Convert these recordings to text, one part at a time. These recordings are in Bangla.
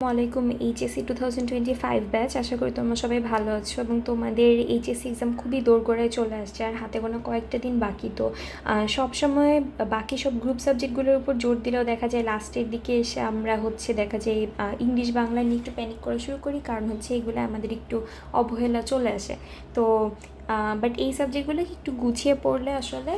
আসসালামাইকুম HSC two thousand twenty five batch আশা করি তোমরা সবাই ভালো আছো এবং তোমাদের এইচএসসি এক্সাম খুবই দোরগোড়ায় চলে আসছে আর হাতে কোনো কয়েকটা দিন বাকি তো। সব সময় বাকি সব গ্রুপ সাবজেক্টগুলোর উপর জোর দিলেও দেখা যায় লাস্টের দিকে এসে আমরা হচ্ছে দেখা যায় ইংলিশ বাংলা নিয়ে একটু প্যানিক করা শুরু করি। কারণ হচ্ছে এগুলো আমাদের একটু অবহেলা চলে আসে। তো বাট এই সাবজেক্টগুলো একটু গুছিয়ে পড়লে আসলে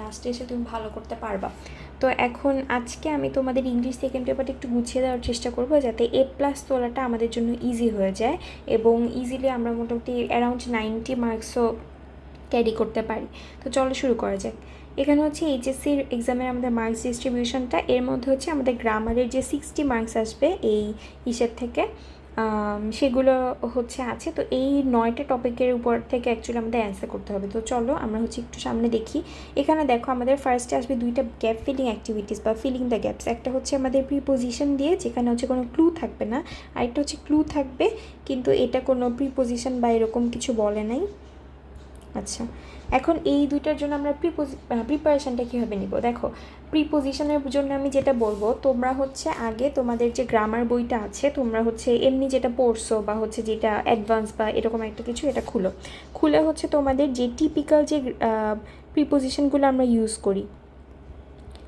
লাস্টে এসে তুমি ভালো করতে পারবা। তো এখন আজকে আমি তোমাদের ইংলিশ সেকেন্ড পেপারটা একটু গুছিয়ে দেওয়ার চেষ্টা করব যাতে এ প্লাস তোলাটা আমাদের জন্য ইজি হয়ে যায় এবং ইজিলি আমরা মোটামুটি অ্যারাউন্ড নাইনটি মার্কসও ক্যারি করতে পারি। তো চলো শুরু করা যাক। এখানে হচ্ছে এইচএসসির এক্সামের আমাদের মার্কস ডিস্ট্রিবিউশনটা এর মধ্যে হচ্ছে আমাদের গ্রামারের যে সিক্সটি মার্কস আসবে এই ইসের থেকে। সেগুলো হচ্ছে আছে। তো এই নয়টা টপিকের উপর থেকে অ্যাকচুয়ালি আমাদের অ্যান্সার করতে হবে। তো চলো আমরা হচ্ছে একটু সামনে দেখি। এখানে দেখো আমাদের ফার্স্টে আসবে দুইটা গ্যাপ ফিলিং অ্যাক্টিভিটিস বা ফিলিং দ্য গ্যাপস একটা হচ্ছে আমাদের প্রিপোজিশন দিয়ে, যেখানে হচ্ছে কোনো ক্লু থাকবে না। আরেকটা হচ্ছে ক্লু থাকবে, কিন্তু এটা কোনো প্রিপোজিশন বা এরকম কিছু বলে নাই। আচ্ছা। এখন এই দুইটার জন্য আমরা প্রিপোজি প্রিপারেশানটা কীভাবে নিব? দেখো প্রিপোজিশনের জন্য আমি যেটা বলব, তোমরা হচ্ছে আগে তোমাদের যে গ্রামার বইটা আছে, তোমরা হচ্ছে এমনি যেটা পড়ছো বা হচ্ছে যেটা অ্যাডভান্স বা এরকম একটা কিছু, এটা খুলো। খুলে হচ্ছে তোমাদের যে টিপিক্যাল যে প্রিপোজিশনগুলো আমরা ইউজ করি।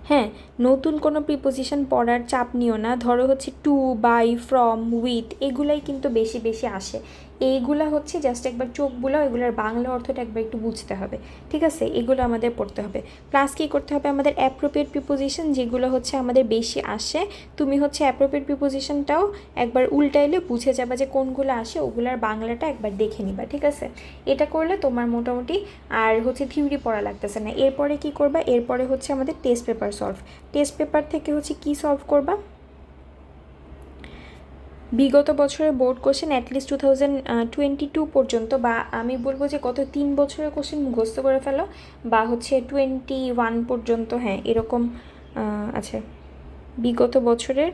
হ্যাঁ নতুন কোনো প্রিপোজিশন পড়ার চাপ নিও না। ধরো হচ্ছে টু বাই ফ্রম উইথ এগুলাই কিন্তু বেশি বেশি আসে। এইগুলা হচ্ছে জাস্ট একবার চোখ বুলাও, এগুলোর বাংলা অর্থটা একবার একটু বুঝতে হবে। ঠিক আছে? এগুলো আমাদের পড়তে হবে। প্লাস কী করতে হবে? আমাদের অ্যাপ্রোপ্রিয়েট প্রিপোজিশন যেগুলো হচ্ছে আমাদের বেশি আসে, তুমি হচ্ছে অ্যাপ্রোপ্রিয়েট প্রিপোজিশনটাও একবার উল্টাইলে বুঝে যাবা যে কোনগুলো আসে, ওগুলার বাংলাটা একবার দেখে নিবা। ঠিক আছে? এটা করলে তোমার মোটামুটি আর হচ্ছে থিওরি পড়া লাগতেছে না। এরপরে কি করবা? এরপরে হচ্ছে আমাদের test paper solve test paper থেকে হচ্ছে কি সলভ করবা? বিগত বছরের board question at least two thousand twenty two পর্যন্ত বা আমি বলব যে গত তিন বছরের কোশ্চেন মুখস্থ করে ফেলো, বা হচ্ছে টোয়েন্টি ওয়ান পর্যন্ত হ্যাঁ এরকম আছে। বিগত বছরের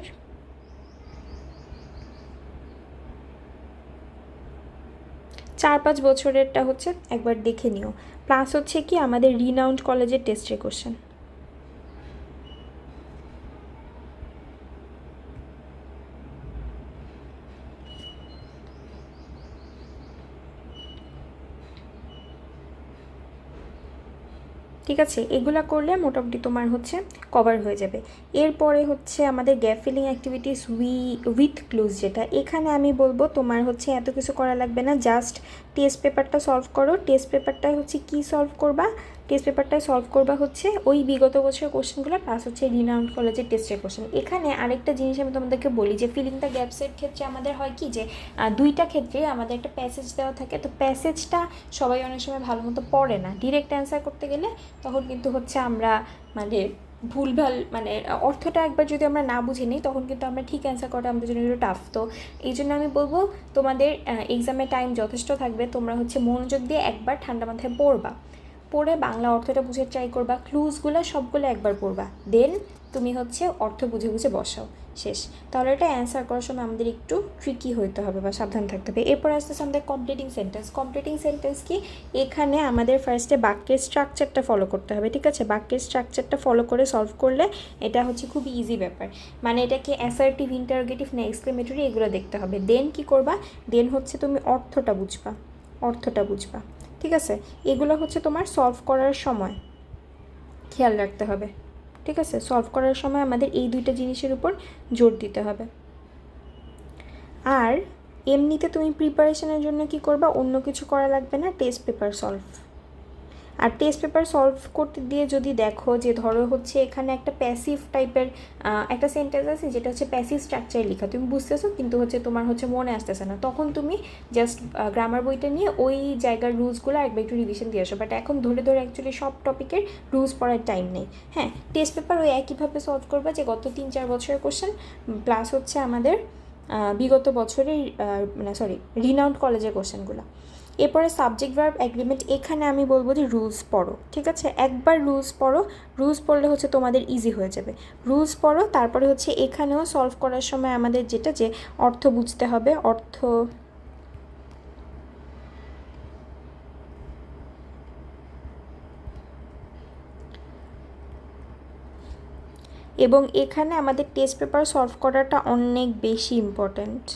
চার পাঁচ বছরেরটা হচ্ছে একবার দেখে নিও। প্লাস হচ্ছে কি আমাদের রিনাউন্ড কলেজের টেস্টের কোশ্চেন ঠিক আছে? এগুলা করলে মোটামুটি তোমার হচ্ছে কভার হয়ে যাবে। এরপরে হচ্ছে আমাদের gap filling activities we with close যেটা। এখানে আমি বলব তোমার হচ্ছে এত কিছু করা লাগবে না। জাস্ট টেস্ট পেপারটা সলভ করো। টেস্ট পেপারটা হচ্ছে কি সলভ করবা? টেস্ট পেপারটায় সলভ করবা হচ্ছে ওই বিগত বছরের কোশ্চেনগুলো প্লাস হচ্ছে রিনাউন্ড কলেজের টেস্টের কোশ্চেন এখানে আরেকটা জিনিস আমি তোমাদেরকে বলি যে ফিলিং দ্য গ্যাপসের ক্ষেত্রে আমাদের হয় কি যে দুইটা ক্ষেত্রে আমাদের একটা প্যাসেজ দেওয়া থাকে। তো প্যাসেজটা সবাই অনেক সময় ভালো মতো পড়ে না। ডিরেক্ট অ্যান্সার করতে গেলে তখন কিন্তু হচ্ছে আমরা মানে ভুলভাল মানে অর্থটা একবার যদি আমরা না বুঝে নিই, তখন কিন্তু আমরা ঠিক অ্যান্সার করাটা আমাদের জন্য একটু টাফ তো এই জন্য আমি বলব, তোমাদের এক্সামের টাইম যথেষ্ট থাকবে। তোমরা হচ্ছে মনোযোগ দিয়ে একবার ঠান্ডা মাথায় পড়বা। পড়ে বাংলা অর্থটা বুঝে ট্রাই করবা ক্লুজগুলো সবগুলো একবার পড়বা। দেন তুমি হচ্ছে অর্থ বুঝে বুঝে বসাও। শেষ। তাহলে এটা অ্যান্সার করার সময় আমাদের একটু ট্রিকি হইতে হবে বা সাবধান থাকতে হবে। এরপর আসতেছে আমাদের কমপ্লিটিং সেন্টেন্স কমপ্লিটিং সেন্টেন্স কি? এখানে আমাদের ফার্স্টে বাক্যের স্ট্রাকচারটা ফলো করতে হবে, ঠিক আছে? বাক্যের স্ট্রাকচারটা ফলো করে সলভ করলে এটা হচ্ছে খুব ইজি ব্যাপার। মানে এটাকে অ্যাসার্টিভ ইন্টারোগেটিভ না এক্সক্লেমেটরি এগুলো দেখতে হবে। দেন কি করবা? দেন হচ্ছে তুমি অর্থটা বুঝবা। অর্থটা বুঝবা। ঠিক আছে? এগুলো হচ্ছে তোমার সলভ করার সময়। খেয়াল রাখতে হবে। ঠিক আছে? সলভ করার সময় আমাদের এই দুইটা জিনিসের উপর জোর দিতে হবে। আর এমনিতে তুমি প্রিপারেশনের জন্য কি করবা? অন্য কিছু করা লাগবে না টেস্ট পেপার সলভ আর টেস্ট পেপার সলভ করতে দিয়ে যদি দেখো যে ধরো হচ্ছে এখানে একটা প্যাসিভ টাইপের একটা সেন্টেন্স আছে যেটা হচ্ছে প্যাসিভ স্ট্রাকচার লেখা। তুমি বুঝতেছো? কিন্তু হচ্ছে তোমার হচ্ছে মনে আসতেছে না। তখন তুমি জাস্ট গ্রামার বইটা নিয়ে ওই জায়গার রুলসগুলো একবার একটু রিভিশন দিয়ে আসো। বাট এখন ধরে ধরে অ্যাকচুয়ালি সব টপিকের রুলস পড়ার টাইম নেই। হ্যাঁ টেস্ট পেপার ওই একইভাবে সলভ করবে যে গত তিন চার বছরের কোশ্চেন প্লাস হচ্ছে আমাদের বিগত বছরের মানে সরি রিনাউন্ড কলেজের কোশ্চেনগুলো এরপরে সাবজেক্ট ভার্ব অ্যাগ্রিমেন্ট এখানে আমি বলব যে রুলস পড়ো, ঠিক আছে? একবার রুলস পড়ো রুলস পড়লে হচ্ছে তোমাদের ইজি হয়ে যাবে। রুলস পড়ো, তারপরে হচ্ছে এখানেও সলভ করার সময় আমাদের যেটা যে অর্থ বুঝতে হবে, অর্থ এবং এখানে আমাদের টেস্ট পেপার সলভ করাটা অনেক বেশি ইম্পর্ট্যান্ট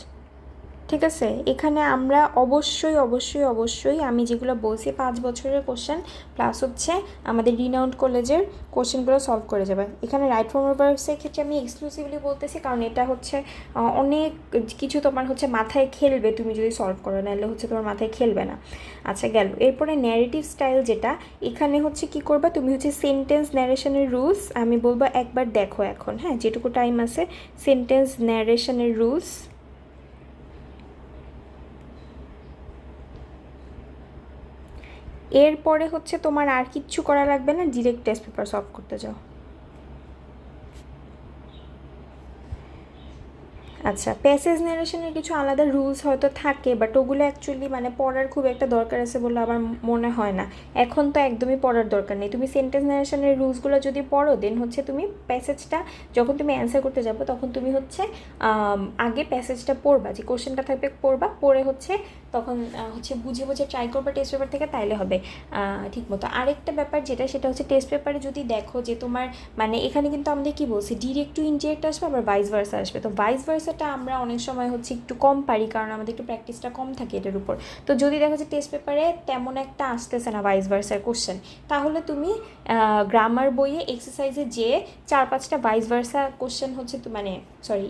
ঠিক আছে? এখানে আমরা অবশ্যই অবশ্যই অবশ্যই আমি যেগুলো বলছি পাঁচ বছরের কোশ্চেন প্লাস হচ্ছে আমাদের রিনাউন্ড কলেজের কোশ্চেনগুলো সলভ করে যাবে। এখানে রাইট ফর্ম ভার্বসের ক্ষেত্রে আমি এক্সক্লুসিভলি বলতেছি, কারণ এটা হচ্ছে অনেক কিছু তোমার হচ্ছে মাথায় খেলবে তুমি যদি সলভ করো, নাহলে হচ্ছে তোমার মাথায় খেলবে না। আচ্ছা গেল। এরপরে ন্যারেটিভ স্টাইল যেটা, এখানে হচ্ছে কি করবা? তুমি হচ্ছে সেন্টেন্স ন্যারেশনের রুলস আমি বলব একবার দেখো এখন হ্যাঁ? যেটুকু টাইম আছে সেন্টেন্স ন্যারেশনের রুলস এরপরে হচ্ছে তোমার আর কিচ্ছু করা লাগবে না ডিরেক্ট টেস্ট পেপার সলভ করতে যাও। আচ্ছা প্যাসেজ নারেশনের কিছু আলাদা রুলস হয়তো থাকে বাট ওগুলো অ্যাকচুয়ালি মানে পড়ার খুব একটা দরকার আছে বলে আমার মনে হয় না। এখন তো একদমই পড়ার দরকার নেই। তুমি সেন্টেন্স নারেশনের রুলসগুলো যদি পড়ো দেন হচ্ছে তুমি প্যাসেজটা যখন তুমি অ্যান্সার করতে যাব, তখন তুমি হচ্ছে আগে প্যাসেজটা পড়বা, যে কোশ্চেনটা থাকবে পড়বা পড়ে হচ্ছে তখন হচ্ছে বুঝে বুঝে ট্রাই করবা টেস্ট পেপার থেকে তাইলে হবে। ঠিক মতো আরেকটা ব্যাপার যেটা, সেটা হচ্ছে টেস্ট পেপারে যদি দেখো যে তোমার মানে এখানে কিন্তু আমাদের কি বলছি ডিরেক্ট টু ইনডিরেক্ট আসবে, আবার ভাইস ভার্সা আসবে। তো ভাইস ভার্সাটা আমরা অনেক সময় হচ্ছে একটু কম পারি, কারণ আমাদের একটু প্র্যাকটিসটা কম থাকে এটার উপর। তো যদি দেখো যে টেস্ট পেপারে তেমন একটা আসতেছে না ভাইস ভার্সার কোশ্চেন তাহলে তুমি গ্রামার বইয়ে এক্সারসাইজে যে চার পাঁচটা ভাইস ভার্সা কোশ্চেন হচ্ছে মানে সরি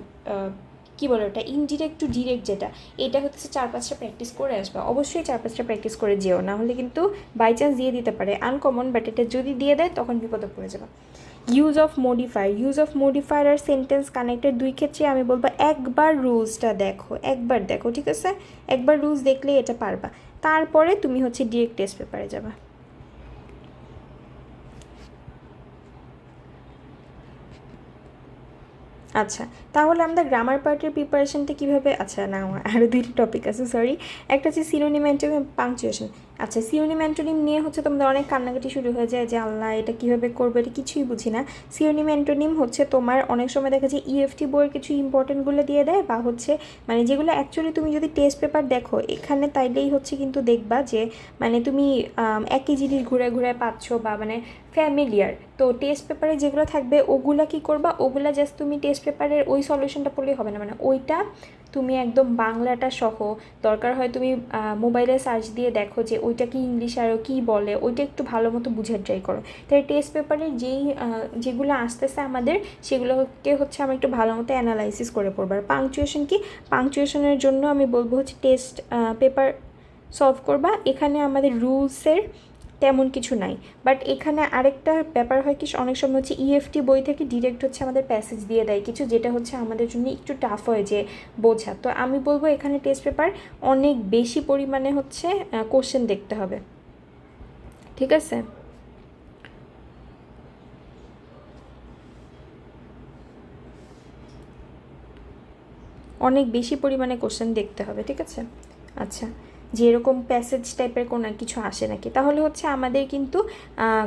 কী বলে ওটা? ইনডিরেক্ট টু ডিরেক্ট যেটা, এটা হচ্ছে চার পাঁচটা প্র্যাকটিস করে আসবে। অবশ্যই চার পাঁচটা প্র্যাকটিস করে যেও, না হলে কিন্তু বাই চান্স দিয়ে দিতে পারে। আনকমন বাট এটা যদি দিয়ে দেয়, তখন বিপদে পড়ে যাবে। Use of modifier use of modifier R sentence connected দুই ক্ষেত্রে আমি বলব, একবার রুলসটা দেখো, একবার দেখো, ঠিক আছে? একবার রুলস দেখলে এটা পারবা। তারপরে তুমি হচ্ছে ডিরেক্ট টেস্ট পেপারে যাবা। আচ্ছা তাহলে আমাদের গ্রামার পার্টের প্রিপারেশনটা কীভাবে? আচ্ছা না আরও দুইটা টপিক আছে সরি একটা হচ্ছে সিনোনিম অ্যান্টোনিম পাংচুয়েশন আচ্ছা সিনোনিম অ্যান্টোনিম নিয়ে হচ্ছে তোমাদের অনেক কান্নাকাটি শুরু হয়ে যায় যে, আল্লাহ, এটা কীভাবে করবে? এটা কিছুই বুঝি না। সিনোনিম অ্যান্টোনিম হচ্ছে তোমার অনেক সময় দেখা যায় ইএফটি বইয়ের কিছু ইম্পর্টেন্টগুলো দিয়ে দেয় বা হচ্ছে মানে যেগুলো অ্যাকচুয়ালি তুমি যদি টেস্ট পেপার দেখো, এখানে তাইলেই হচ্ছে কিন্তু দেখবা যে মানে তুমি একই জিনিস ঘুরে ঘুরে পাচ্ছ বা মানে ফ্যামিলিয়ার তো টেস্ট পেপারে যেগুলো থাকবে, ওগুলা কি করবা? ওগুলা জাস্ট তুমি টেস্ট পেপারের ওই সলিউশনটা পড়লেই হবে না। মানে ওইটা তুমি একদম বাংলাটা সহ। দরকার হয় তুমি মোবাইলে সার্চ দিয়ে দেখো যে ওইটা কি ইংলিশ আরও কী বলে, ওইটা একটু ভালো মতো বুঝার ট্রাই করো। তাই টেস্ট পেপারে যেই যেগুলো আসতেছে আমাদের, সেগুলোকে হচ্ছে আমি একটু ভালো মতো অ্যানালাইসিস করে পড়ব। আর পাংচুয়েশন কি? পাংচুয়েশনের জন্য আমি বলব হচ্ছে টেস্ট পেপার সলভ করবা। এখানে আমাদের রুলসের তেমন কিছু নাই। বাট এখানে আরেকটা ব্যাপার হয় কি, অনেক সময় হচ্ছে ইএফটি বই থেকে ডিরেক্ট হচ্ছে আমাদের প্যাসেজ দিয়ে দেয় কিছু, যেটা হচ্ছে আমাদের জন্য একটু টাফ হয় যে বোঝা। তো আমি বলব এখানে টেস্ট পেপার অনেক বেশি পরিমাণে হচ্ছে কোশ্চেন দেখতে হবে। ঠিক আছে? অনেক বেশি পরিমাণে কোশ্চেন দেখতে হবে, ঠিক আছে? আচ্ছা। যে এরকম প্যাসেজ টাইপের কোনো কিছু আসে নাকি? তাহলে হচ্ছে আমাদের কিন্তু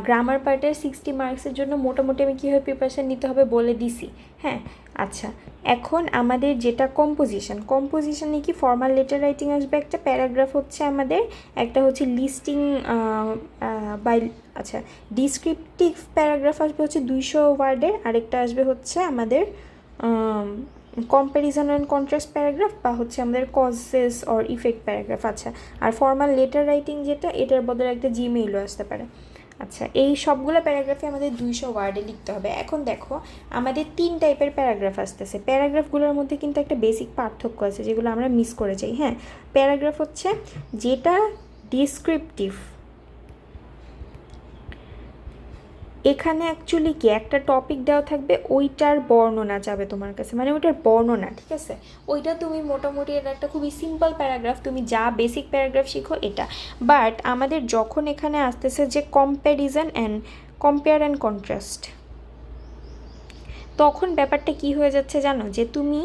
গ্রামার পার্টের সিক্সটি মার্কসের জন্য মোটামুটি আমি কীভাবে প্রিপারেশান নিতে হবে বলে দিছি। হ্যাঁ আচ্ছা। এখন আমাদের যেটা কম্পোজিশন কম্পোজিশনে কি ফর্মাল লেটার রাইটিং আসবে? একটা প্যারাগ্রাফ হচ্ছে আমাদের, একটা হচ্ছে লিস্টিং বাই আচ্ছা ডিসক্রিপটিভ প্যারাগ্রাফ আসবে হচ্ছে দুইশো ওয়ার্ডের আরেকটা আসবে হচ্ছে আমাদের কম্প্যারিজন অ্যান্ড কন্ট্রাস্ট প্যারাগ্রাফ বা হচ্ছে আমাদের কজেস অর ইফেক্ট প্যারাগ্রাফ আচ্ছা। আর ফর্মাল লেটার রাইটিং যেটা, এটার বদলে একটা জিমেইলও আসতে পারে। আচ্ছা এই সবগুলো প্যারাগ্রাফে আমাদের দুইশো ওয়ার্ডে লিখতে হবে। এখন দেখো, আমাদের তিন টাইপের প্যারাগ্রাফ আসতেছে। প্যারাগ্রাফগুলোর মধ্যে কিন্তু একটা বেসিক পার্থক্য আছে, যেগুলো আমরা মিস করে যাই হ্যাঁ? প্যারাগ্রাফ হচ্ছে যেটা ডিসক্রিপটিভ এখানে অ্যাকচুয়ালি কি একটা টপিক দেওয়া থাকবে, ওইটার বর্ণনা যাবে তোমার কাছে। মানে ওইটার বর্ণনা, ঠিক আছে? ওইটা তুমি মোটামুটি এটা একটা খুবই সিম্পল প্যারাগ্রাফ তুমি যা বেসিক প্যারাগ্রাফ শিখো এটা। বাট আমাদের যখন এখানে আসতেছে যে comparison and compare and contrast তখন ব্যাপারটা কি হয়ে যাচ্ছে জানো? যে তুমি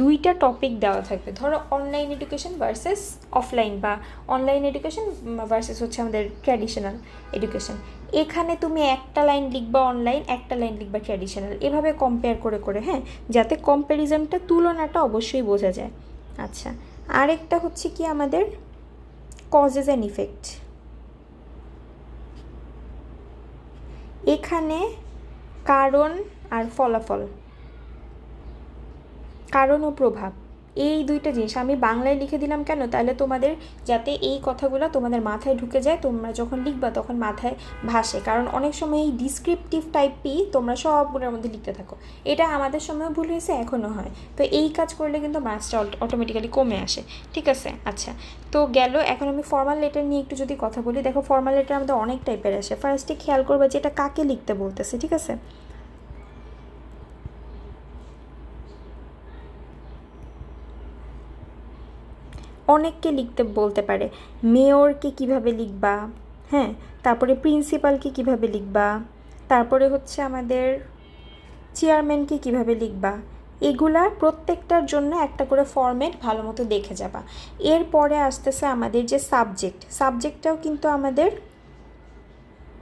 দুইটা টপিক দেওয়া থাকবে। ধরো অনলাইন এডুকেশন ভার্সেস অফলাইন বা অনলাইন এডুকেশন ভার্সেস হচ্ছে আমাদের ট্র্যাডিশনাল এডুকেশন এখানে তুমি একটা লাইন লিখবা অনলাইন একটা লাইন লিখবা ট্র্যাডিশনাল এভাবে কম্পেয়ার করে করে হ্যাঁ? যাতে কম্প্যারিজনটা তুলনাটা অবশ্যই বোঝা যায়। আচ্ছা আরেকটা হচ্ছে কি আমাদের? কজেস অ্যান্ড ইফেক্ট এখানে কারণ আর ফলাফল। কারণ ও প্রভাব। এই দুইটা জিনিস। আমি বাংলায় লিখে দিলাম কেন? তাহলে তোমাদের যাতে এই কথাগুলো তোমাদের মাথায় ঢুকে যায়, তোমরা যখন লিখবা তখন মাথায় ভাসে। কারণ অনেক সময় এই ডিসক্রিপটিভ টাইপই তোমরা সবগুলোর মধ্যে লিখতে থাকো। এটা আমাদের সময়ও ভুল হয়েছে, এখনও হয়। তো এই কাজ করলে কিন্তু মার্কসটা অটোমেটিক্যালি কমে আসে। ঠিক আছে? আচ্ছা। তো গেল, এখন আমি ফর্মাল লেটার নিয়ে একটু যদি কথা বলি। দেখো ফর্মাল লেটার আমাদের অনেক টাইপের আসে। ফার্স্টে খেয়াল করবে যে এটা কাকে লিখতে বলতেছে, ঠিক আছে? অনেককে লিখতে বলতে পারে। মেয়রকে কীভাবে লিখবা? হ্যাঁ তারপরে প্রিন্সিপালকে কীভাবে লিখবা? তারপরে হচ্ছে আমাদের চেয়ারম্যানকে কীভাবে লিখবা? এগুলা প্রত্যেকটার জন্য একটা করে ফর্ম্যাট ভালো মতো দেখে যাবা। এরপরে আসতেছে আমাদের যে সাবজেক্ট। সাবজেক্টটাও কিন্তু আমাদের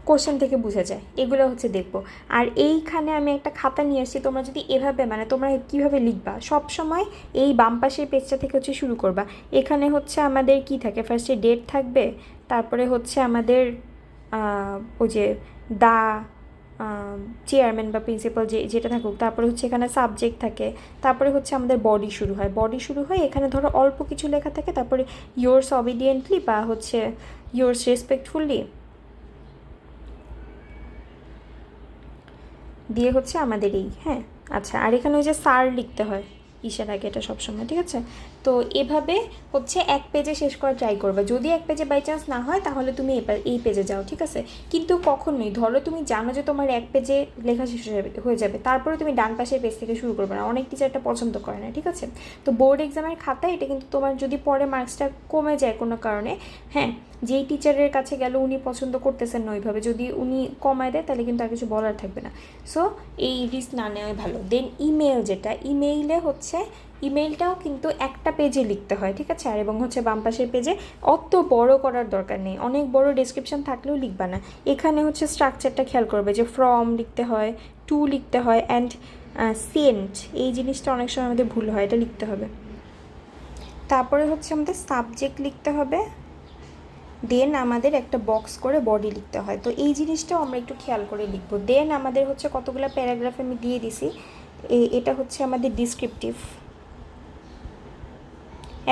কোশ্চেন থেকে বোঝা যায়। এগুলো হচ্ছে দেখব। আর এইখানে আমি একটা খাতা নিয়ে আসছি, তোমরা যদি এভাবে মানে তোমরা কীভাবে লিখবা? সব সময় এই বাম পাশের পেজটা থেকে হচ্ছে শুরু করবা। এখানে হচ্ছে আমাদের কি থাকে? ফার্স্টে ডেট থাকবে, তারপরে হচ্ছে আমাদের ওই যে দা চেয়ারম্যান বা প্রিন্সিপাল যে, যেটা থাকুক, তারপরে হচ্ছে এখানে সাবজেক্ট থাকে, তারপরে হচ্ছে আমাদের বডি শুরু হয়। বডি শুরু হয় এখানে ধরো অল্প কিছু লেখা থাকে, তারপরে ইয়োর্স অবিডিয়েন্টলি বা হচ্ছে ইয়োর্স রেসপেক্টফুলি দিয়ে হচ্ছে আমাদের এই হ্যাঁ? আচ্ছা আর এখানে ওই যে সার লিখতে হয়, ইসের আগে এটা সবসময়, ঠিক আছে? তো এভাবে হচ্ছে এক পেজে শেষ করা ট্রাই করবে। যদি এক পেজে বাই চান্স না হয়, তাহলে তুমি এই পেজে যাও, ঠিক আছে? কিন্তু কখনোই ধরো তুমি জানো যে তোমার এক পেজে লেখা শেষ হয়ে যাবে হয়ে যাবে, তারপরে তুমি ডান পাশের পেজ থেকে শুরু করবে না। অনেক টিচার এটা পছন্দ করে না, ঠিক আছে? তো বোর্ড এক্সামের খাতায় এটা কিন্তু তোমার যদি পরে মার্কসটা কমে যায় কোনো কারণে হ্যাঁ যেই টিচারের কাছে গেল, উনি পছন্দ করতেছেন না ওইভাবে। যদি উনি কমায় দেয়, তাহলে কিন্তু আর কিছু বলার থাকবে না। সো এই রিস্ক না নেওয়াই ভালো। দেন ইমেল যেটা ইমেইলে হচ্ছে ইমেইলটাও কিন্তু একটা পেজে লিখতে হয়, ঠিক আছে? আর এবং হচ্ছে বাম পাশের পেজে অত বড় করার দরকার নেই। অনেক বড় ডেসক্রিপশন থাকলেও লিখবা না। এখানে হচ্ছে স্ট্রাকচারটা খেয়াল করবে যে ফ্রম লিখতে হয় টু লিখতে হয় অ্যান্ড সেন্ট এই জিনিসটা অনেক সময় আমাদের ভুল হয়, এটা লিখতে হবে। তারপরে হচ্ছে আমাদের সাবজেক্ট লিখতে হবে। দেন আমাদের একটা বক্স করে বডি লিখতে হয়। তো এই জিনিসটাও আমরা একটু খেয়াল করে লিখব। দেন আমাদের হচ্ছে কতগুলো প্যারাগ্রাফ আমি দিয়ে দিছি। এটা হচ্ছে আমাদের ডিসক্রিপটিভ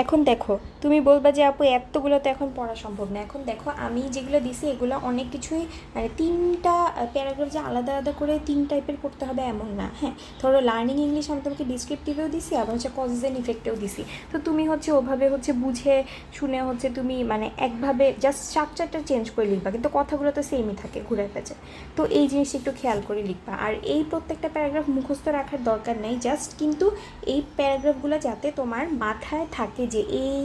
এখন দেখো তুমি বলবা যে আপু, এতগুলো তো এখন পড়া সম্ভব না। এখন দেখো, আমি যেগুলো দিছি, এগুলো অনেক কিছুই মানে তিনটা প্যারাগ্রাফ যে আলাদা আলাদা করে তিন টাইপের পড়তে হবে এমন না। হ্যাঁ ধরো লার্নিং ইংলিশ আমি তোমাকে ডিসক্রিপটিভেও দিছি, আবার হচ্ছে কজেস অ্যান্ড ইফেক্টেও দিছি। তো তুমি হচ্ছে ওভাবে হচ্ছে বুঝে, শুনে হচ্ছে তুমি মানে একভাবে জাস্ট স্ট্রাকচারটা চেঞ্জ করে লিখবা, কিন্তু কথাগুলো তো সেমই থাকে ঘুরে পেঁচে। তো এই জিনিসটা একটু খেয়াল করে লিখবা। আর এই প্রত্যেকটা প্যারাগ্রাফ মুখস্থ রাখার দরকার নেই জাস্ট কিন্তু এই প্যারাগ্রাফগুলো যাতে তোমার মাথায় থাকে যে এই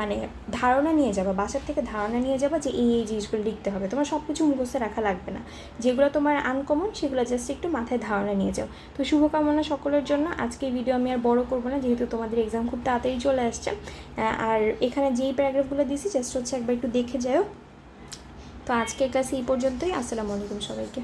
মানে ধারণা নিয়ে যাবা, বাসার থেকে ধারণা নিয়ে যাবা যে এই এই জিনিসগুলো লিখতে হবে। তোমার সব কিছু মুখস্থ রাখা লাগবে না। যেগুলো তোমার আনকমন সেগুলো জাস্ট একটু মাথায় ধারণা নিয়ে যাও। তো শুভকামনা সকলের জন্য। আজকে ভিডিও আমি আর বড় করব না, যেহেতু তোমাদের এক্সাম খুব তাড়াতাড়ি চলে আসছে। আর এখানে যেই প্যারাগ্রাফগুলো দিয়েছি জাস্ট হচ্ছে একবার একটু দেখে যাও। তো আজকের ক্লাস এই পর্যন্তই। আসসালামু আলাইকুম সবাইকে।